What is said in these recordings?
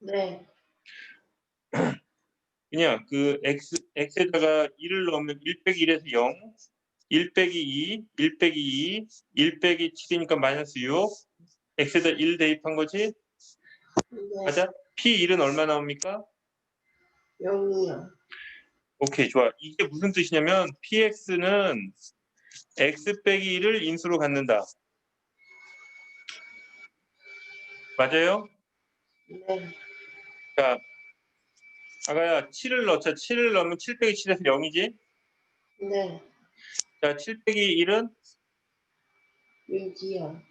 네. 그냥 그 x x에다가 1을 넣으면 1 빼기 1에서 0, 1 빼기 2, 1 빼기 2, 1 빼기 7이니까 마이너스 6. x에다 1 대입한 거지? 네. 맞아? p1은 얼마 나옵니까? 0이요. 오케이, 좋아. 이게 무슨 뜻이냐면 px는 x 빼기 1을 인수로 갖는다. 맞아요? 네. 자, 아가야 7을 넣자. 7을 넣으면 7 빼기 7에서 0이지? 네. 자, 7 빼기 1은 6이요.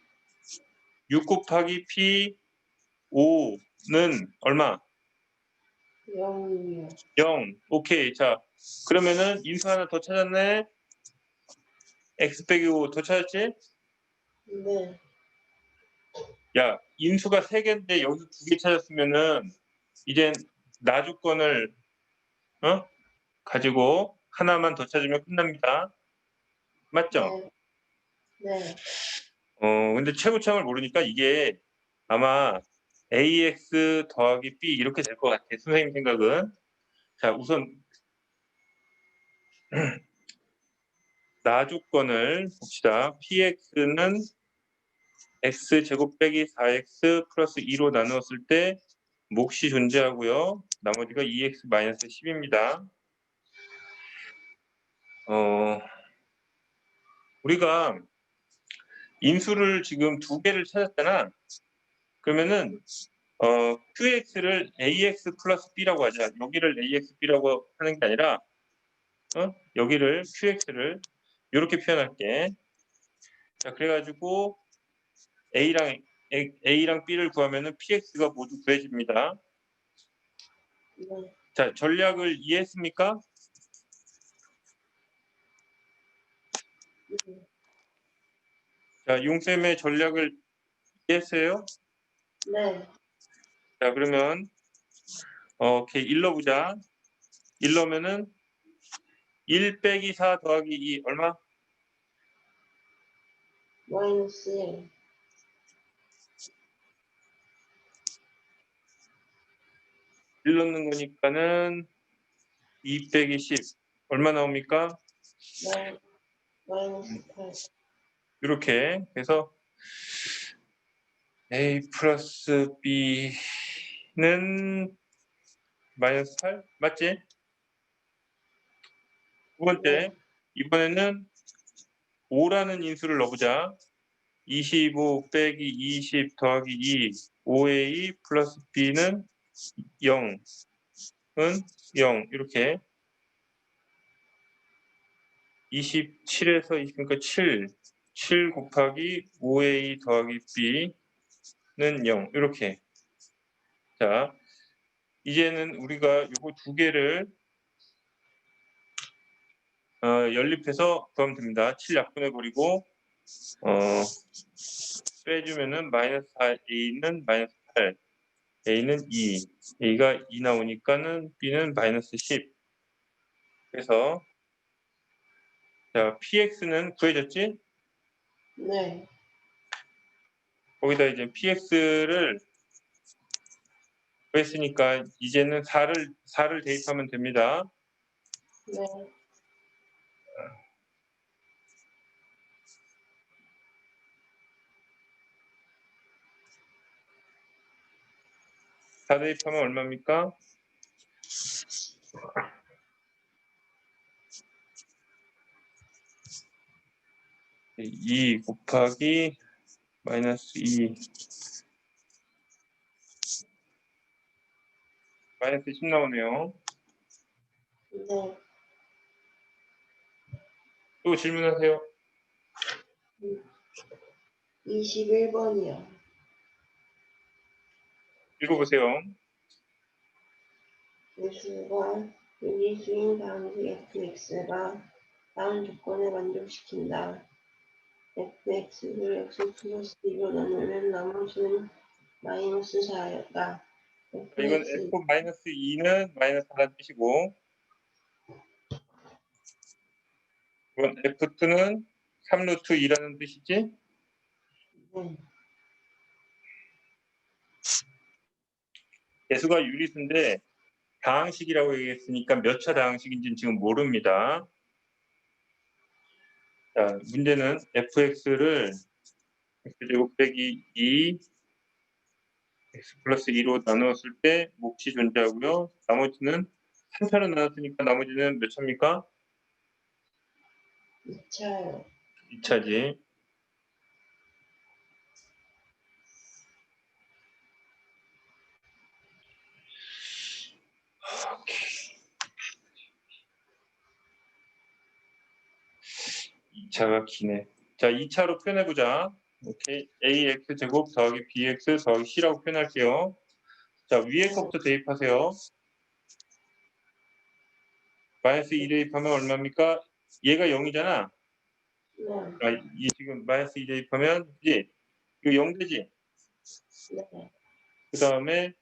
6 곱하기 p 5는 얼마? 0이요. 0. 오케이. 자, 그러면은 인수 하나 더 찾았네. x 빼기 5 더 찾았지? 네. 야, 인수가 3개인데 여기서 2개 찾았으면은 이젠 나주권을 어? 가지고 하나만 더 찾으면 끝납니다. 맞죠? 네. 네. 어, 근데 최고참을 모르니까 이게 아마 ax 더하기 b 이렇게 될 것 같아. 선생님 생각은. 자, 우선 나주권을 봅시다. px는 x 제곱 빼기 4x 플러스 2로 나누었을 때 몫이 존재하고요. 나머지가 2x 마이너스 10입니다. 어, 우리가 인수를 지금 두 개를 찾았잖아. 그러면은 어, qx를 ax 플러스 b라고 하자. 여기를 ax b라고 하는 게 아니라 어? 여기를 qx를 이렇게 표현할게. 자, 그래가지고 a랑 A, a랑 b를 구하면은 px가 모두 구해집니다. 네. 자, 전략을 이해했습니까? 네. 자, 용쌤의 전략을 이해했어요? 네. 자, 그러면 어, 오케이, 1 넣어보자. 1 넣으면은 1 빼기 4 더하기 2 얼마? 마이너스 1. 1 넣는 거니까는 2 빼기 10 얼마 나옵니까? 네. 마이너스 8. 이렇게 그래서 a 플러스 b는 마이너스 8 맞지? 두 번째 이번에는 5라는 인수를 넣어보자 25 빼기 20 더하기 2 5a 플러스 b는 0은 0 이렇게 27에서 20 그러니까 7 7 곱하기 5a 더하기 b는 0 이렇게. 자 이제는 우리가 요거 두 개를 어, 연립해서 구하면 됩니다. 7 약분해 버리고 어, 빼주면은 마이너스 4a는 마이너스 8 a는 2 a가 2 나오니까는 b는 마이너스 10 그래서 자 px는 구해졌지? 네. 거기다 이제 px를 구했으니까 이제는 4를 4를 대입하면 됩니다. 네. 사 대입하면 얼마입니까? 이 곱하기 마이너스 2 마이너스 10 나오네요. 네. 또 질문하세요. 21번이요. 읽어보세요. 예수가 fx가 다음 조건을 만족시킨다. fx를 x 플러스 2로 나누면 나머지는 마이너스 4였다. 이건 f 마이너스 2는 마이너스 4라는 뜻이고 이건 f2는 3루트 2라는 뜻이지? 네. 개수가 유리수인데 다항식이라고 얘기했으니까 몇 차 다항식인지는 지금 모릅니다. 자, 문제는 fx를 x제곱 빼기 2 x 플러스 2로 나누었을 때 몫이 존재하고요. 나머지는 3차로 나눴으니까 나머지는 몇 차입니까? 2차요. 2차지. 이차가 기네. 자, 2차로 표현해보자. 오케이. ax 제곱 더하기 bx 더하기 c라고 표현할게요. 자, 위에 것부터 대입하세요. 마이너스 2 대입하면 얼마입니까? 얘가 0이잖아. 네. 아, 이 지금 마이너스 2 대입하면 그지? 이거 0 되지? 네. 그 다음에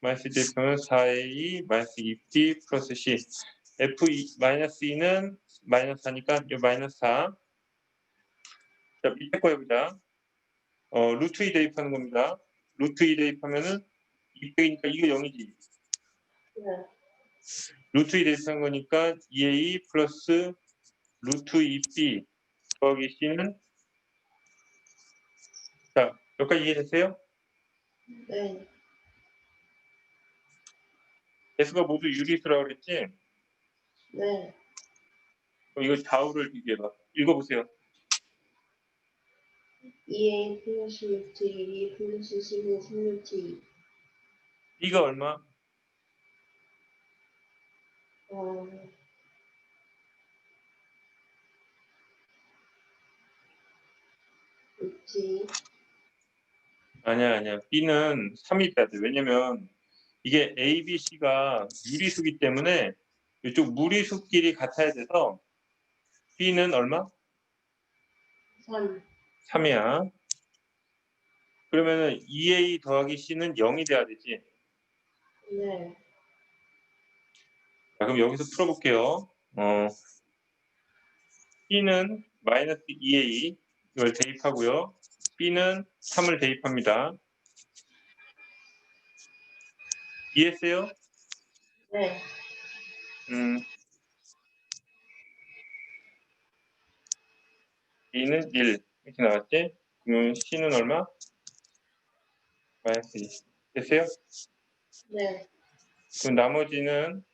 마이너스 2 대입하면 4a 마이너스 2b 플러스 c f 2 마이너스 2는 마이너스 4니까 이 마이너스 4. 자 밑에 거 해보자. 어 루트 2 대입하는 겁니다. 루트 2 대입하면은 200이니까 이거 0이지. 네. 루트 2 대입하는 거니까 2a 플러스 루트 2b 더하기 c는 자 여기까지 이해됐어요? 네. 개수가 모두 유리수라고 그랬지? 네. 그럼 이거 좌우를 비교해봐. 읽어보세요. 2a 플러스 루트 1 플러스 10은 3루트 2. B가 얼마? 어, 2. 아니야, 아니야. B는 3이 돼야 돼. 왜냐면 이게 A, B, C가 유리수기 때문에 이쪽 무리수끼리 같아야 돼서 B는 얼마? 3. 3이야. 그러면은 2A 더하기 C는 0이 돼야 되지. 네. 자, 그럼 여기서 풀어볼게요. 어, B는 마이너스 2A 이걸 대입하고요. B는 3을 대입합니다. 이해했어요? 네. 음. B는 1 이렇게 나왔지? 그러면 C는 얼마? 마이너스 2 됐어요? 네. 그럼 나머지는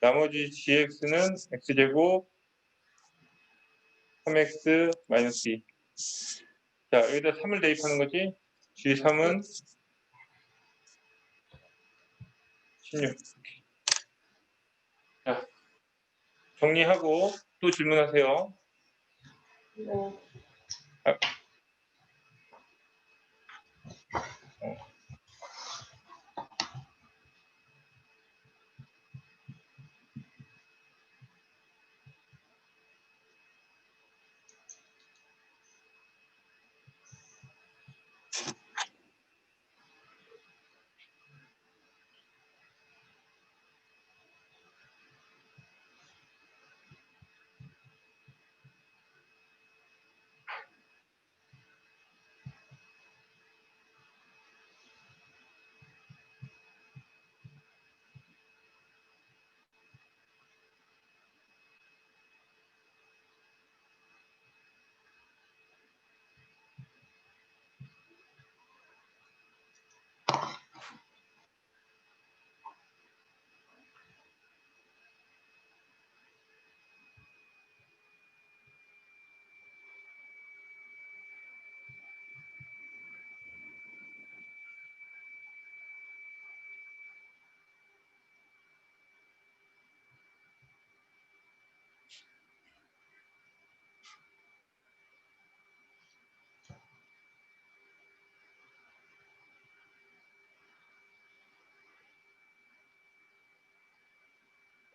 나머지 gx는 x제곱 3x 마이너스 2. 자, 여기다 3을 대입하는 거지? g3은 16. 자, 정리하고 또 질문하세요. 네.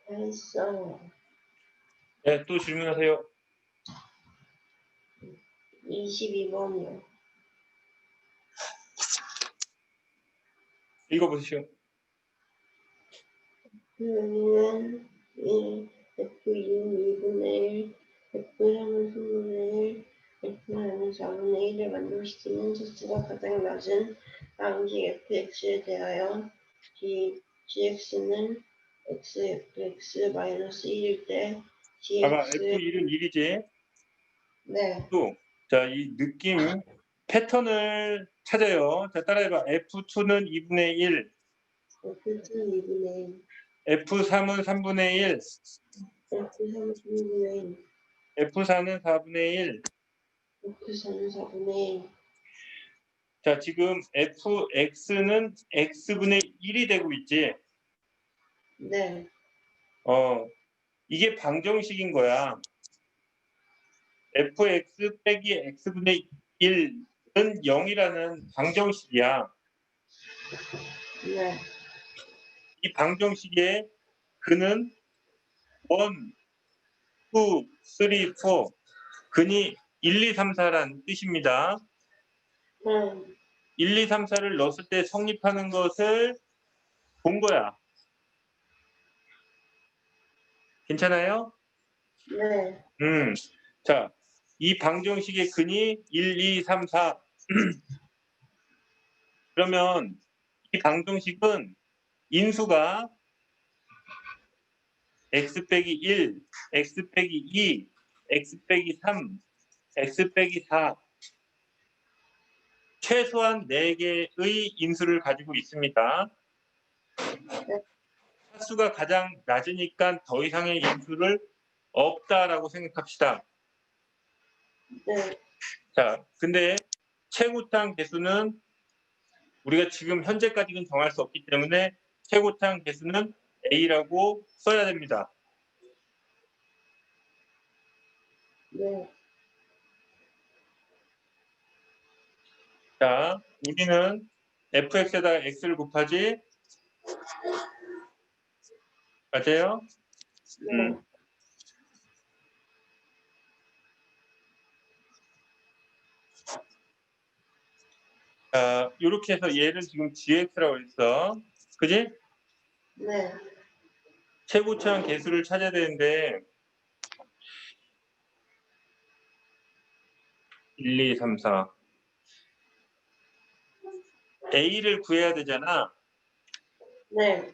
다 했어요. 네, 또 질문하세요. 22번이요. 읽어보시오. 그러면 1, F2는 2분의 1, F3은 3분의 1, F는 4분의 1을 만족시키는 차수가 가장 낮은 방식 fx에 대하여 g, gx는 xfx 마이너스 1일 때 봐봐, gx F1은 1이지. 네, 또, 자, 이 느낌, 패턴을 찾아요. 자, 따라해봐. F2는 2분의 1, f는 2분의 F3은 3분의 1, 1, f3은 3분의 1, F4는 4분의 1. f4는 4분의 1, 자, 지금 fx는 x분의 1이 되고 있지. 네, 어, 이게 방정식인 거야. fx 빼기 x분의 1은 0이라는 방정식이야. 네, 이 방정식의 근은 1, 2, 3, 4. 근이 1, 2, 3, 4란 뜻입니다. 음, 1, 2, 3, 4를 넣었을 때 성립하는 것을 본 거야. 괜찮아요? 네, 음. 자, 이 방정식의 근이 1, 2, 3, 4. 그러면 이 방정식은 인수가 x 빼기 1, x 빼기 2, x 빼기 3, x 빼기 4 최소한 4개의 인수를 가지고 있습니다. 차수가 가장 낮으니까 더 이상의 인수를 없다라고 생각합시다. 네, 자, 근데 최고탕 개수는 우리가 지금 현재까지는 정할 수 없기 때문에 최고탕 개수는 A라고 써야 됩니다. 네, 자, 우리는 fx에다가 x를 곱하지 맞아요? 네, 음. 자, 이렇게 해서 얘를 지금 gx라고 했어. 그지? 네, 최고차항 개수를 찾아야 되는데 1, 2, 3, 4 A를 구해야 되잖아. 네,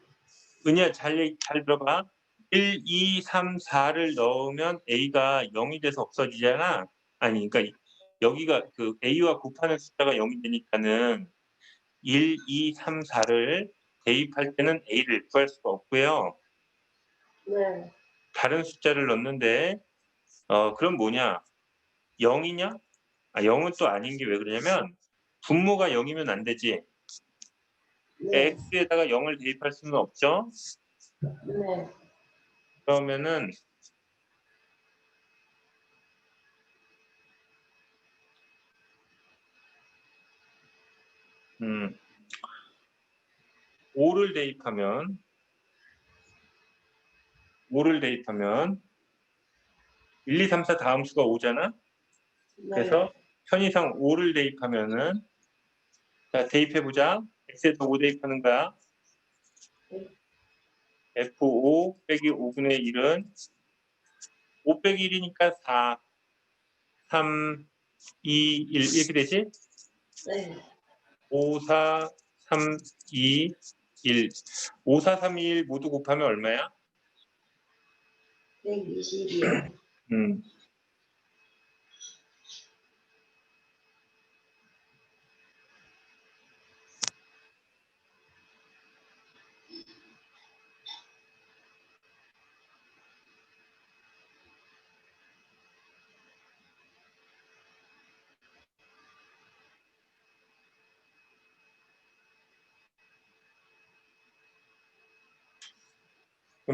은희야 잘, 잘 들어봐. 1, 2, 3, 4를 넣으면 A가 0이 돼서 없어지잖아. 아니, 그러니까 여기가 그 A와 곱하는 숫자가 0이 되니까는 1, 2, 3, 4를 대입할 때는 A를 구할 수가 없고요. 네, 다른 숫자를 넣는데 어 그럼 뭐냐 0이냐 아 0은 또 아닌 게 왜 그러냐면 분모가 0이면 안 되지 네, x에다가 0을 대입할 수는 없죠? 네, 그러면은 음 5를 대입하면 5를 대입하면 1, 2, 3, 4 다음 수가 5잖아? 네, 그래서 편의상 5를 대입하면은 자 대입해 보자. X에다 5 대입하는 거야. f5 빼기 5분의 1은 5 빼기 1이니까 4, 3, 2, 1 이렇게 되지? 네, 5, 4, 3, 2, 1. 5, 4, 3, 2, 1 모두 곱하면 얼마야? 120이요. 음.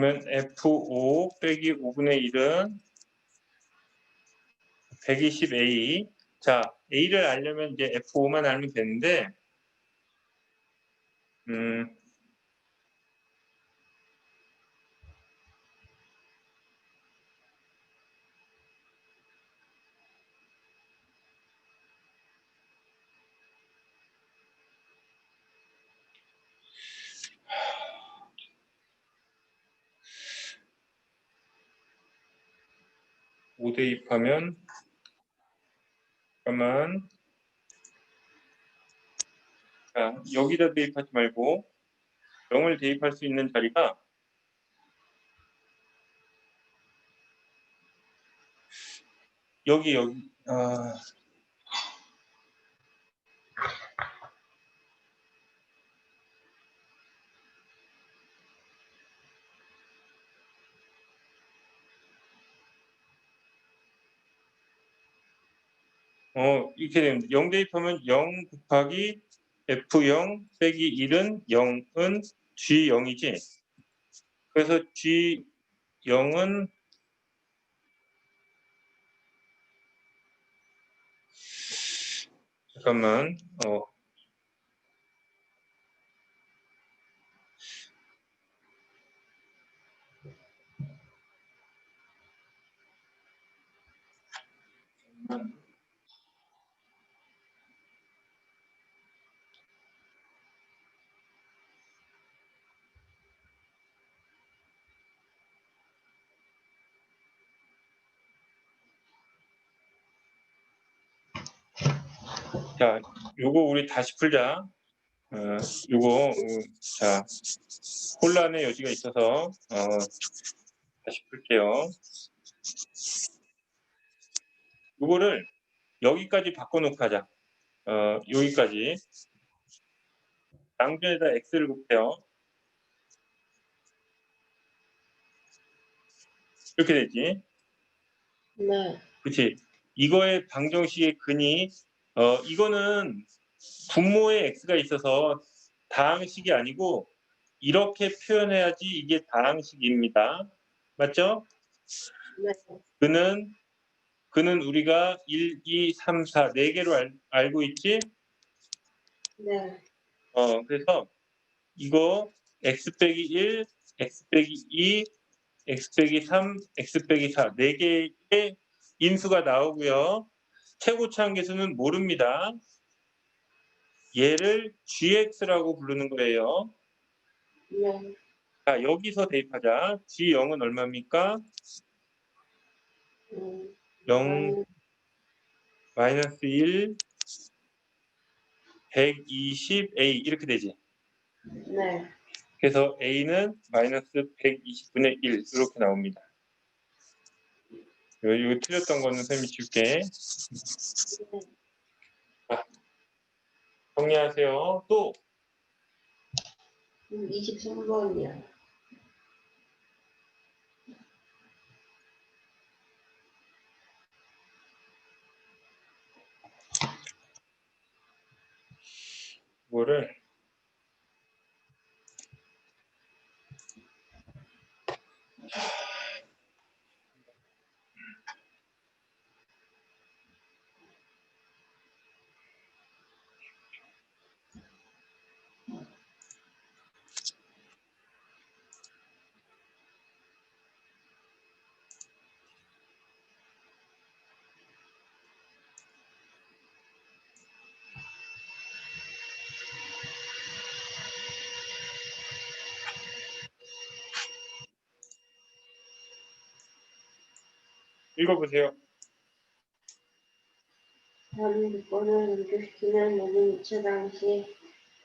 그러면 F5 빼기 5분의 1은 120A. 자, A를 알려면 이제 F5만 알면 되는데, 음, 오 대입하면 잠깐만. 자, 여기다 대입하지 말고 0을 대입할 수 있는 자리가 여기 여기 아 어, 이렇게 됩니다. 0 대입하면 0 곱하기 F0 빼기 1은 0은 G0이지. 그래서 G0은 잠깐만. 어. 자, 요거 우리 다시 풀자. 어, 요거 어, 자 혼란의 여지가 있어서 어, 다시 풀게요. 요거를 여기까지 바꿔놓고 하자. 어, 여기까지 양변에다 x를 곱해요. 이렇게 되지. 네. 그치. 이거의 방정식의 근이 어 이거는 분모에 x가 있어서 다항식이 아니고 이렇게 표현해야지 이게 다항식입니다. 맞죠? 네. 그는 그는 우리가 1, 2, 3, 4네 개로 알, 알고 있지? 네. 어 그래서 이거 x 빼기 1, x 빼기 2, x 빼기 3, x 빼기 4네 개의 인수가 나오고요. 최고차 한계수는 모릅니다. 얘를 gx라고 부르는 거예요. 네. 자, 여기서 대입하자. g0은 얼마입니까? 음, 0 마이너스 1 120a 이렇게 되지. 네. 그래서 a는 마이너스 120분의 1 이렇게 나옵니다. 이거, 이거 틀렸던 거는 쌤이 줄게. 정리하세요. 또 음, 23번이요. 이거를 읽어보세요. 다른 조건을 만족시키는 모든 이체 당시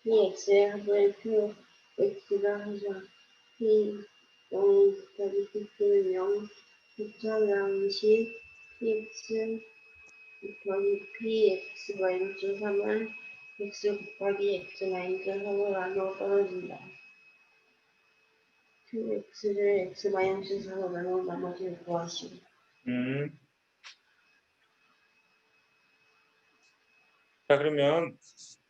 px의 합을 q x가 하자 p 0 곱하기 pq는 0 부터 양식 px 곱하기 px 마이너스 3은 x 곱하기 x 마이너스 3을 나누어 떨어진다. qx를 x 마이너스 4로 나누어 나머지를 구하시오. 음. 자, 그러면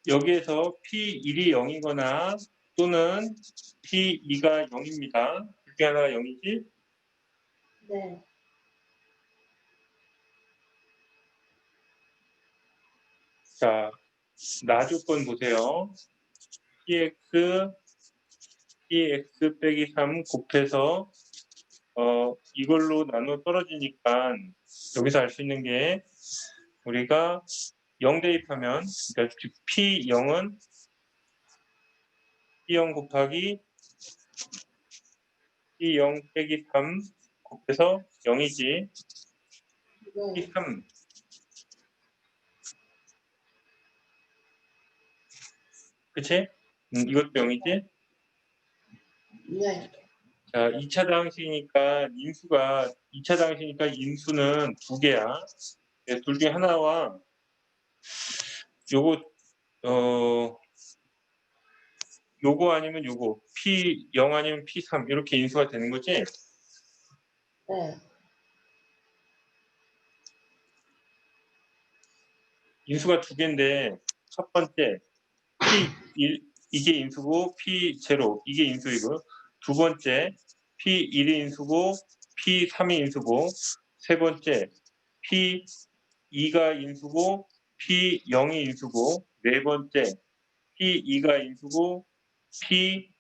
여기에서 P1이 0이거나 또는 P2가 0입니다. 둘 중에 하나가 0이지? 네. 자, 나 조건 보세요. px, px 빼기 3 곱해서 어, 이걸로 나누어 떨어지니까 여기서 알 수 있는 게 우리가 0 대입하면 그러니까 P0은 P0 곱하기 P0 빼기 3 곱해서 0이지 P3 그치? 음, 이것도 0이지? 네. 자, 2차 당식이니까 인수가 2차 당식이니까 인수는 두 개야. 네, 둘 중에 하나와 요거 어 요거 아니면 요거 P0 아니면 P3 이렇게 인수가 되는 거지? 네. 인수가 두 개인데 첫 번째 P1 이게 인수고 P0 이게 인수이고 두 번째 P1이 인수고 P3이 인수고 세 번째 P2가 인수고 P0이 인수고 네 번째 P2가 인수고 P3이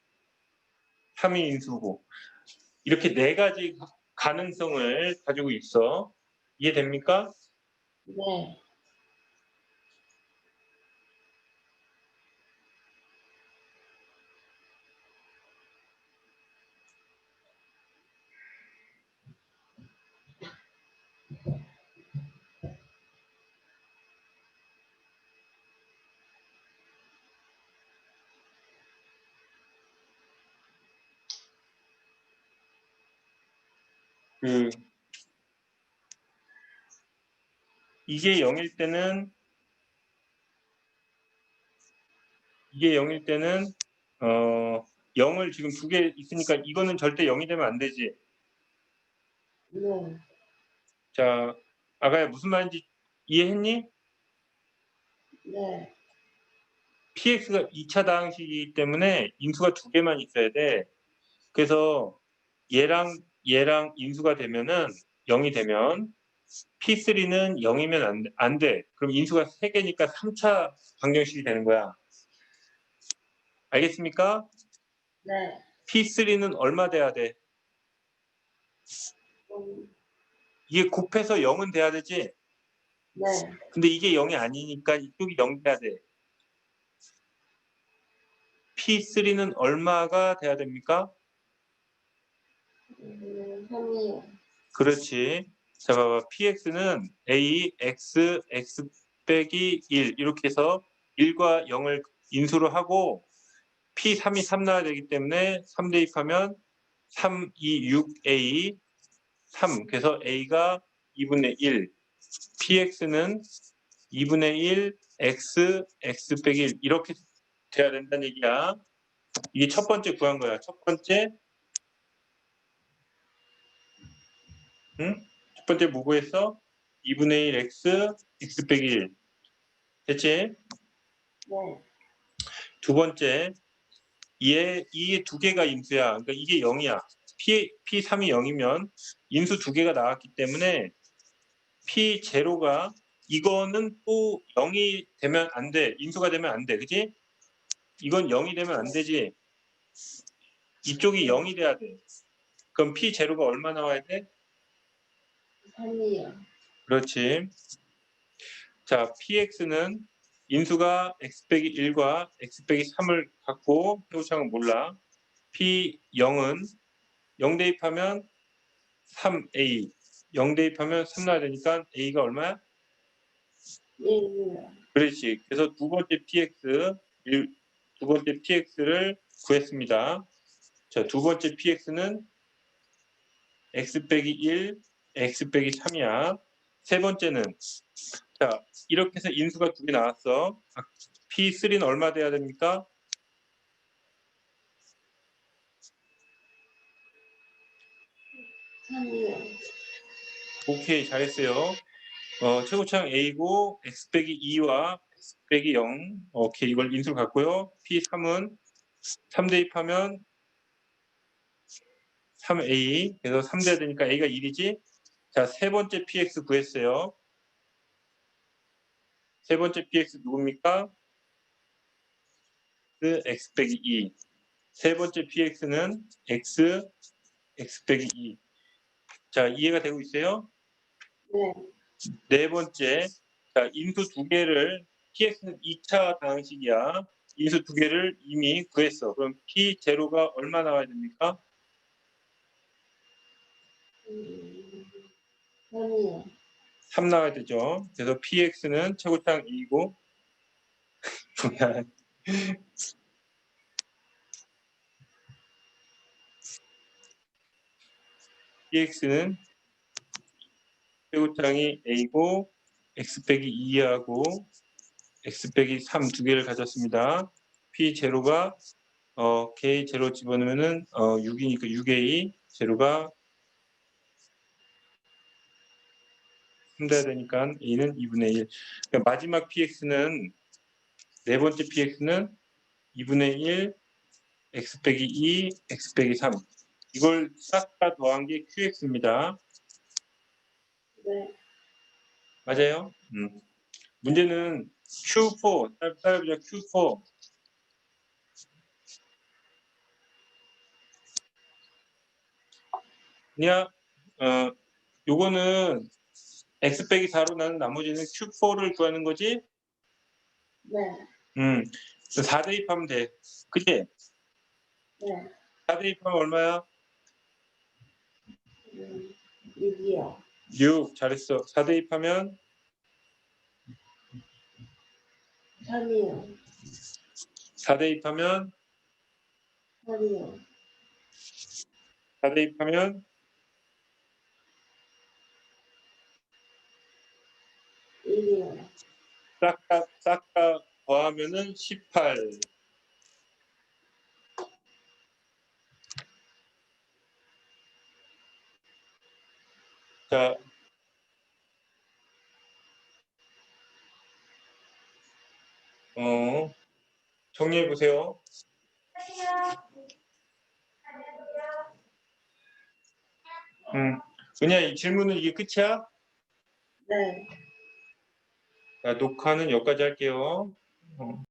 인수고 이렇게 네 가지 가능성을 가지고 있어 이해됩니까? 네. 그 이게 0일 때는 이게 0일 때는 어 0을 지금 두 개 있으니까 이거는 절대 0이 되면 안 되지. 네. 자, 아가야 무슨 말인지 이해했니? 네. PX가 2차 다항식이기 때문에 인수가 두 개만 있어야 돼. 그래서 얘랑 얘랑 인수가 되면은 0이 되면 P3는 0이면 안, 돼- 안 돼. 그럼 인수가 3개니까 3차 방정식이 되는 거야. 알겠습니까? 네. P3는 얼마 돼야 돼? 음, 이게 곱해서 0은 돼야 되지? 네. 근데 이게 0이 아니니까 이쪽이 0 돼야 돼. P3는 얼마가 돼야 됩니까? 음, 3이요. 그렇지. 자, 봐봐. PX는 A, X, X 빼기 1 이렇게 해서 1과 0을 인수를 하고 P3이 3 나와야 되기 때문에 3 대입하면 3, 2, 6A 3. 그래서 A가 2분의 1. PX는 2분의 1 X, X 빼기 1 이렇게 돼야 된다는 얘기야. 이게 첫 번째 구한 거야. 첫 번째 응? 첫 번째 뭐 구했어? 2분의 1 x, x 빼기 1. 됐지? 네. 두 번째, 얘, 이두 개가 인수야. 그러니까 이게 0이야. P, P3이 0이면 인수 두 개가 나왔기 때문에 P0가 이거는 또 0이 되면 안 돼. 인수가 되면 안 돼. 그지? 이건 0이 되면 안 되지. 이쪽이 0이 돼야 돼. 그럼 P0가 얼마 나와야 돼? 3이요. 그렇지. 자, px는 인수가 x 빼기 1과 x 빼기 3을 갖고 표창은 몰라. p0은 0 대입하면 3a. 0 대입하면 3 나야 되니까 a가 얼마야? 1이요. 그렇지. 그래서 두 번째 px, 일- 두 번째 px를 구했습니다. 자, 두 번째 px는 x 빼기 1, x 빼기 3이야. 세 번째는 자, 이렇게 해서 인수가 두 개 나왔어. 아, p3는 얼마 돼야 됩니까? 오케이, 잘했어요. 어, 최고창 A고 x 빼기 2와 x 빼기 0. 오케이, 이걸 인수로 갖고요. p3은 3 대입하면 3a. 그래서 3 돼야 되니까 a가 1이지. 자, 세 번째 px 구했어요. 세 번째 px 누굽니까? 그 x 빼기 2. 세 번째 px는 x, x 빼기 2. 자, 이해가 되고 있어요? 네. 네 번째, 자, 인수 두 개를 PX는 2차 방식이야. 인수 두 개를 이미 구했어. 그럼 P0가 얼마 나와야 됩니까? 음, 3이요. 3 나와야 되죠. 그래서 PX는 최고창 2고, 뭐야, px는 최고창이 a고 x 빼기 2하고 x 빼기 3 두 개를 가졌습니다. p 제로가 어, k 제로 집어넣으면은 어, 6이니까 6a 제로가 3 돼야 되니까 a는 2분의 1. 그러니까 마지막 px는 네 번째 px는 2분의 1 x 빼기 2 x 빼기 3 이걸 싹 다 더한 게 qx입니다. 네. 맞아요? 음. 문제는 Q4, 따- 따라해보자 Q4. 그냥 어 요거는 x 빼기 4로 나는 나머지는 Q4를 구하는 거지? 네. 음. 4 대입하면 돼. 그지? 네. 4 대입하면 얼마야? 음, 6이요. 6. 잘했어. 4 대입하면 3이요. 4 대입하면 3이요. 4 대입하면 1이요. 싹다 싹다 더하면은 18. 자, 어, 정리해 보세요. 음, 은야 이 질문은 이게 끝이야? 네. 자, 녹화는 여기까지 할게요. 어.